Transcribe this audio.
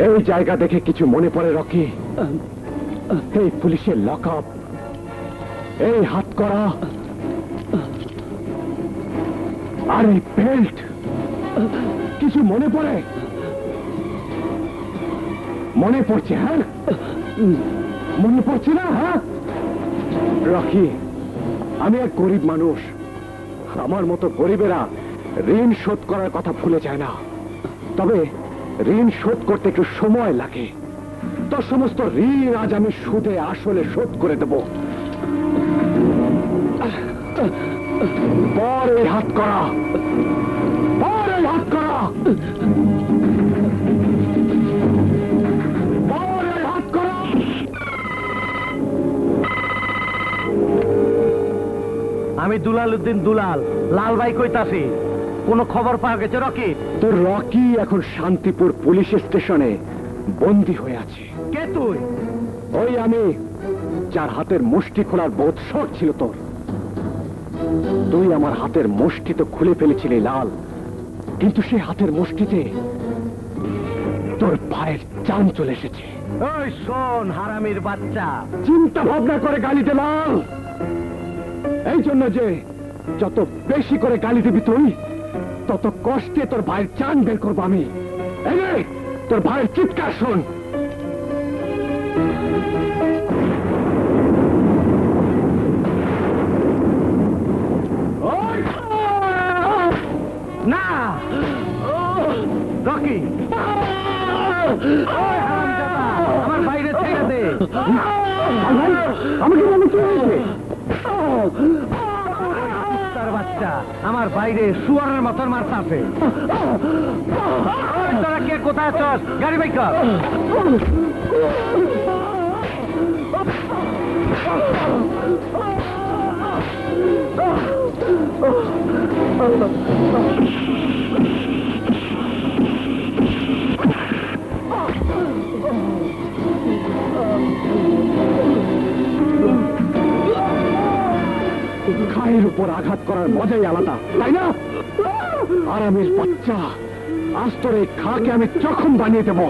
এই জায়গা দেখে কিছু মনে পড়ে, রকি। এই পুলিশের লক এই হাত করা। আর এই বেল্ট। কিছু মনে পড়ে? মনে পড়ছে হ্যাঁ? মনে পড়ছে না হ্যাঁ? রকি, আমি এক গরিব মানুষ। আমার মতো গরিবেরা ঋণ শোধ করার কথা ভুলে যায় না। তবে ঋণ শোধ করতে একটু সময় লাগে। তোর সমস্ত ঋণ আজ আমি সুদে, আসলে শোধ করে দেব। পর হাত করা। পর হাত করা। আমি দুলাল উদ্দিন দুলাল লাল ভাই কইতাছি। কোনো খবর পাওয়া গেছে রকি? তোর রকি এখন শান্তিপুর পুলিশ স্টেশনে বন্দী হয়ে আছে। কে তুই? ওই আমি যার হাতের মুষ্টি খোলার বোধ শখ ছিল তোর। তুই আমার হাতের মুষ্টি তো খুলে ফেলেছিলি লাল কিন্তু সেই হাতের মুষ্টিতে তোর পায়ের চান চলে এসেছে। ওই শোন হারামির বাচ্চা। চিন্তা ভাবনা করে গালি দে লাল। এই জন্য যে যত বেশি করে গালি দিবি তুই তত কষ্টে তোর ভাইয়ের চান বের করব আমি। তোর ভাইয়ের চিৎকার শোন! না! রকি! আমার বাইরে ছেড়ে দে। আমাকে কি হয়েছে? বাচ্চা আমার বাইরে শুয়ারের মতন মারতে আছে তোরা কে কোথায় চস গাড়ি বাইক কর। খায়ের উপর আঘাত করার মজাই আলাদা, তাই না? আরামের বাচ্চা, আস্তরে খাকে আমি চখন বানিয়ে দেব।